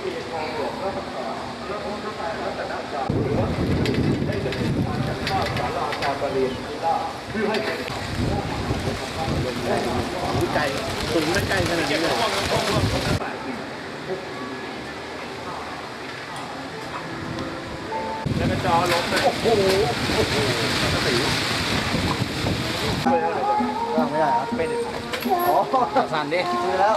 ไก่สูงไม่ไกลขนาดนี้เลยแล้วก็จอล้มเลยว่างไม่ได้ครับไม่ได้อ๋อสั่นดิคือแล้ว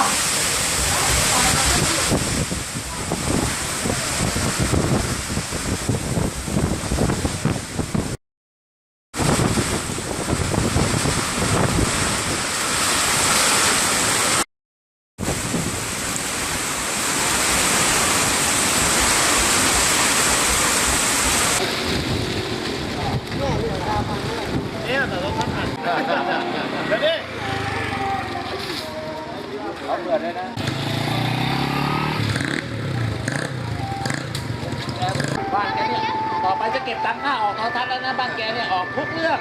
ต่ต้องทันเดี๋ยวดิเขาเปิดเลยนะบ้านแกเนี่ยต่อไปจะเก็บตังค์หน้าออกเอาทันแล้วนะบ้านแกเนี่ยออกทุกเรื่อง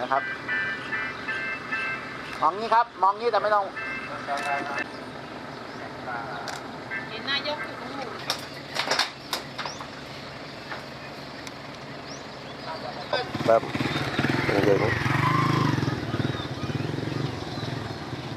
นะครับมองนี้ครับ มองนี้แต่ไม่ต้อง เห็นนายกอยู่ตรงนู้นแบบเดี๋ยวนะ